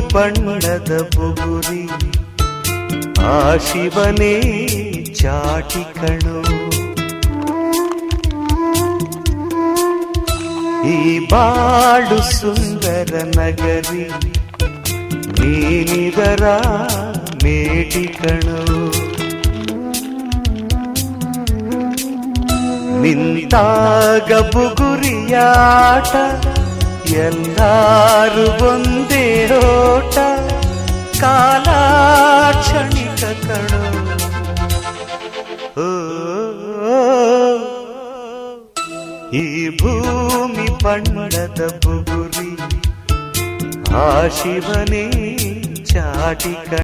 ಬಣ್ಣದ ಬುಗುರಿ. ಆ ಶಿವನೇ ಚಾಟಿ ಕಣು. ಈ ಬಾಳು ಸುಂದರ ನಗರಿ ನೀನಿದರ ಮೇಟಿ ಕಣು. ನಿಂತಾಗ ಬುಗುರಿಯಾಟ ಎಲ್ಲಾರು ಒಂದೇ ಓಟ ಕಾಲ ಕ್ಷಣಿಕ ಕಣು ಓ, ಈ ಭೂಮಿ ಬಣ್ಣದ ಬುಗುರಿ ಆ ಶಿವನೇ ಚಾಟಿ ಕಣು